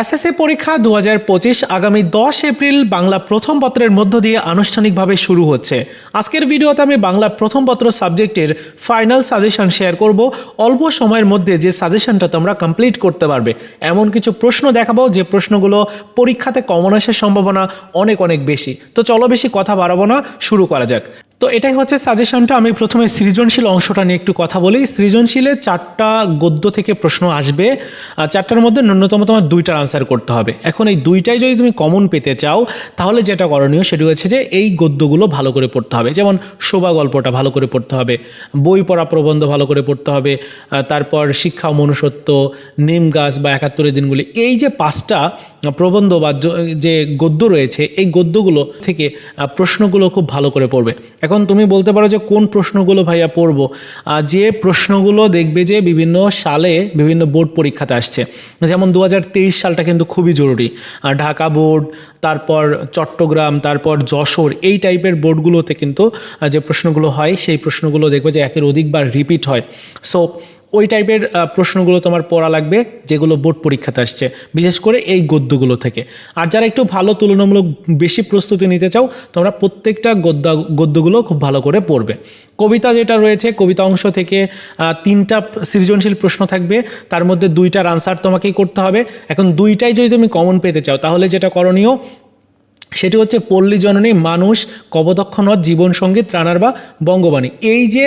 SSC পরীক্ষা দু হাজার পঁচিশ আগামী দশ এপ্রিল বাংলা প্রথম পত্রের মধ্য দিয়ে আনুষ্ঠানিকভাবে শুরু হচ্ছে। আজকের ভিডিওতে আমি বাংলা প্রথম পত্র সাবজেক্টের ফাইনাল সাজেশন শেয়ার করব। অল্প সময়ের মধ্যে যে সাজেশনটা তোমরা কমপ্লিট করতে পারবে, এমন কিছু প্রশ্ন দেখাবো যে প্রশ্নগুলো পরীক্ষাতে কমন আসার সম্ভাবনা অনেক অনেক বেশি। তো চলো বেশি কথা বাড়াবো না, শুরু করা যাক। তো এটাই হচ্ছে সাজেশনটা আমি প্রথমে সৃজনশীল অংশটা নিয়ে একটু কথা বলি। সৃজনশীলে চারটা গদ্য থেকে প্রশ্ন আসবে। আর চারটার মধ্যে ন্যূনতম তোমার দুইটার আনসার করতে হবে। এখন এই দুইটাই যদি তুমি কমন পেতে চাও, তাহলে যেটা করণীয় সেটা হচ্ছে যে এই গদ্যগুলো ভালো করে পড়তে হবে। যেমন শোভা গল্পটা ভালো করে পড়তে হবে, বই পড়া প্রবন্ধ ভালো করে পড়তে হবে তারপর শিক্ষা মনুষ্যত্ব, নিম গাছ বা একাত্তরের দিনগুলি। এই যে পাঁচটা প্রবন্ধ বা যে গদ্য রয়েছে, এই গদ্যগুলো থেকে প্রশ্নগুলো খুব ভালো করে পড়বে। এখন তুমি বলতে পারো যে কোন প্রশ্নগুলো ভাইয়া পড়ব। যে প্রশ্নগুলো দেখবে যে বিভিন্ন সালে বিভিন্ন বোর্ড পরীক্ষাতে আসছে। যেমন দু হাজার তেইশ সালটা কিন্তু খুবই জরুরি। ঢাকা বোর্ড, তারপর চট্টগ্রাম, তারপর যশোর এই টাইপের বোর্ডগুলোতে কিন্তু যে প্রশ্নগুলো হয়, সেই প্রশ্নগুলো দেখবে যে একের অধিকবার রিপিট হয়। সো ওই টাইপের প্রশ্নগুলো তোমার পড়া লাগবে, যেগুলো বোর্ড পরীক্ষাতে আসছে। বিশেষ করে এই গদ্যগুলো থেকে। আর যারা একটু ভালো, তুলনামূলক বেশি প্রস্তুতি নিতে চাও, তোমরা প্রত্যেকটা গদ্য, গদ্যগুলো খুব ভালো করে পড়বে। কবিতা যেটা রয়েছে, কবিতা অংশ থেকে তিনটা সৃজনশীল প্রশ্ন থাকবে। তার মধ্যে দুইটার আনসার তোমাকেই করতে হবে। এখন দুইটাই যদি তুমি কমন পেতে চাও, তাহলে যেটা করণীয় সেটি হচ্ছে পল্লী জননী, মানুষ কবদক্ষ নদ জীবন সংগীত রানার বা বঙ্গবাণী। এই যে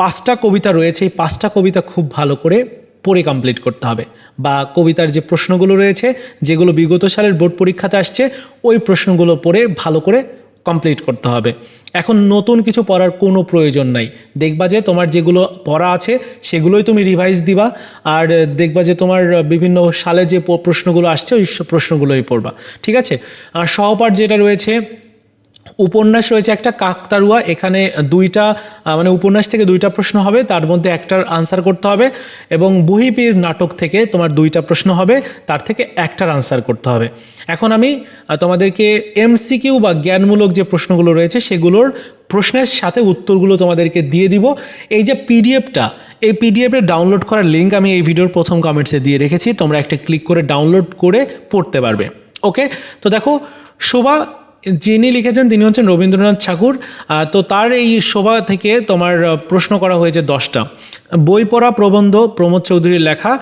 পাঁচটা কবিতা রয়েছে, এই পাঁচটা কবিতা খুব ভালো করে পড়ে কমপ্লিট করতে হবে। বা কবিতার যে প্রশ্নগুলো রয়েছে, যেগুলো বিগত সালের বোর্ড পরীক্ষাতে আসছে, ওই প্রশ্নগুলো পড়ে ভালো করে কমপ্লিট করতে হবে। এখন নতুন কিছু পড়ার কোনো প্রয়োজন নাই। দেখবা যে তোমার যেগুলো পড়া আছে, সেগুলোই তুমি রিভাইজ দিবা। আর দেখবা যে তোমার বিভিন্ন সালে যে প্রশ্নগুলো আসছে, ওই প্রশ্নগুলোই পড়বা। ঠিক আছে? আর সহপাঠ যেটা রয়েছে উপন্যাস রয়েছে একটা কাকতারুয়া এখানে দুইটা মানে উপন্যাস থেকে দুইটা প্রশ্ন হবে, তার মধ্যে একটার আনসার করতে হবে এবং বহিপীর নাটক থেকে তোমার দুইটা প্রশ্ন হবে, তার থেকে একটার আনসার করতে হবে। এখন আমি তোমাদেরকে এমসিকিউ বা জ্ঞানমূলক যে প্রশ্নগুলো রয়েছে, সেগুলোর প্রশ্নের সাথে উত্তরগুলো তোমাদেরকে দিয়ে দিব। এই যে পিডিএফটা এই পিডিএফের ডাউনলোড করার লিঙ্ক আমি এই ভিডিওর প্রথম কমেন্টসে দিয়ে রেখেছি, তোমরা একটা ক্লিক করে ডাউনলোড করে পড়তে পারবে। ওকে তো দেখো, শোভা যিনি লিখেছেন তিনি হচ্ছেন রবীন্দ্রনাথ ঠাকুর। তো তার এই শোভা থেকে তোমার প্রশ্ন করা হয়েছে দশটা। বই পড়া প্রবন্ধ প্রমোদ চৌধুরীর লেখা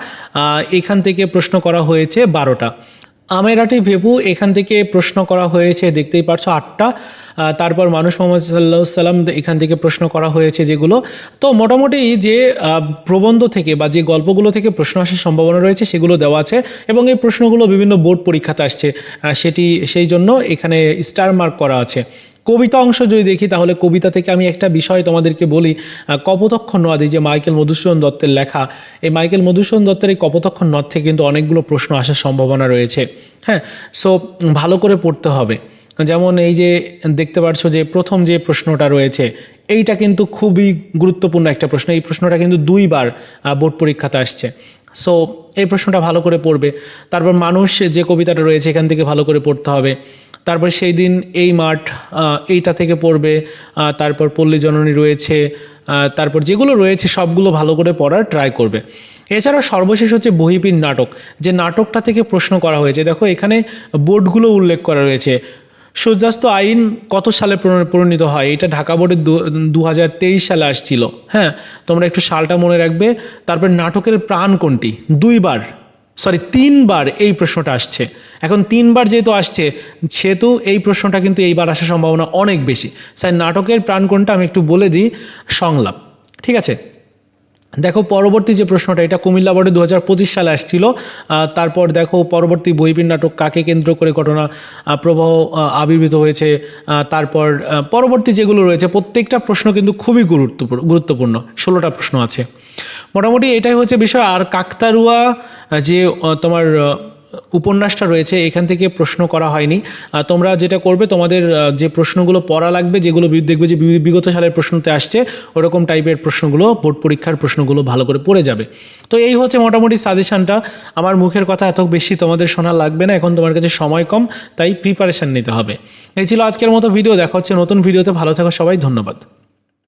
এখান থেকে প্রশ্ন করা হয়েছে বারোটা। আমেরাটি ভেপু এখান থেকে প্রশ্ন করা হয়েছে, দেখতেই পারছ আটটা। তারপর মানুষ মোহাম্মদ সাল্লাহ সাল্লাম এখান থেকে প্রশ্ন করা হয়েছে যেগুলো। তো মোটামুটি যে প্রবন্ধ থেকে বা যে গল্পগুলো থেকে প্রশ্ন আসার সম্ভাবনা রয়েছে সেগুলো দেওয়া আছে এবং এই প্রশ্নগুলো বিভিন্ন বোর্ড পরীক্ষাতে আসছে। সেটি, সেই জন্য এখানে স্টার মার্ক করা আছে। কবিতা অংশ যদি দেখি, তাহলে কবিতা থেকে আমি একটা বিষয় তোমাদেরকে বলি। কপোতক্ষ নদ এই যে মাইকেল মধুসূদন দত্তের লেখা, এই মাইকেল মধুসূদন দত্তের এই কপোতক্ষ নদ থেকে কিন্তু অনেকগুলো প্রশ্ন আসার সম্ভাবনা রয়েছে। হ্যাঁ সো ভালো করে পড়তে হবে। যেমন এই যে দেখতে পাচ্ছ যে প্রথম যে প্রশ্নটা রয়েছে, এইটা কিন্তু খুবই গুরুত্বপূর্ণ একটা প্রশ্ন। এই প্রশ্নটা কিন্তু দুইবার বোর্ড পরীক্ষাতে আসছে। সো এই প্রশ্নটা ভালো করে পড়বে। তারপর মানুষ যে কবিতাটা রয়েছে, এখান থেকে ভালো করে পড়তে হবে। তারপর সেই দিন এই মাঠ এইটা থেকে পড়বে তারপর পল্লী জননী রয়েছে তারপর যেগুলো রয়েছে সবগুলো ভালো করে পড়ার ট্রাই করবে। এছাড়াও সর্বশেষ হচ্ছে বহিপীর নাটক, যে নাটকটা থেকে প্রশ্ন করা হয়েছে, দেখো এখানে বোর্ডগুলো উল্লেখ করা রয়েছে। সূর্যাস্ত আইন কত সালে প্রণ- প্রণীত হয়? এটা ঢাকা বোর্ডের দু সালে আসছিল। হ্যাঁ তোমরা একটু সালটা মনে রাখবে। তারপর নাটকের প্রাণ কোনটি? দুইবার। সরি তিনবার এই প্রশ্নটা আসছে। এখন তিনবার যেহেতু আসছে, সেহেতু এই প্রশ্নটা কিন্তু এইবার আসার সম্ভাবনা অনেক বেশি। স্যার, নাটকের প্রাণকোণটা আমি একটু বলে দিই, সংলাপ, ঠিক আছে? দেখো, পরবর্তী যে প্রশ্নটা, এটা কুমিল্লা বোর্ডে দু হাজার পঁচিশ সালে আসছিল। তারপর দেখো, পরবর্তী বইপিন নাটক কাকে কেন্দ্র করে ঘটনা প্রবাহ আবির্ভূত হয়েছে। তারপর পরবর্তী যেগুলো রয়েছে, প্রত্যেকটা প্রশ্ন কিন্তু খুবই গুরুত্বপূর্ণ গুরুত্বপূর্ণ। ষোলোটা প্রশ্ন আছে। মোটামুটি এটাই হচ্ছে বিষয়। আর কাকতারুয়া যে তোমার উপন্যাসটা রয়েছে, এখান থেকে প্রশ্ন করা হয়নি। তোমরা যেটা করবে, তোমাদের যে প্রশ্নগুলো পড়া লাগবে, যেগুলো দেখবে যে বিগত সালের প্রশ্নতে আসছে, ওরকম টাইপের প্রশ্নগুলো, বোর্ড পরীক্ষার প্রশ্নগুলো ভালো করে পড়ে যাবে। তো এই হচ্ছে মোটামুটি সাজেশনটা। আমার মুখের কথা এত বেশি তোমাদের শোনা লাগবে না, এখন তোমার কাছে সময় কম, তাই প্রিপারেশন নিতে হবে। এই ছিল আজকের মতো ভিডিও, দেখা হচ্ছে নতুন ভিডিওতে, ভালো থাকো সবাই, ধন্যবাদ।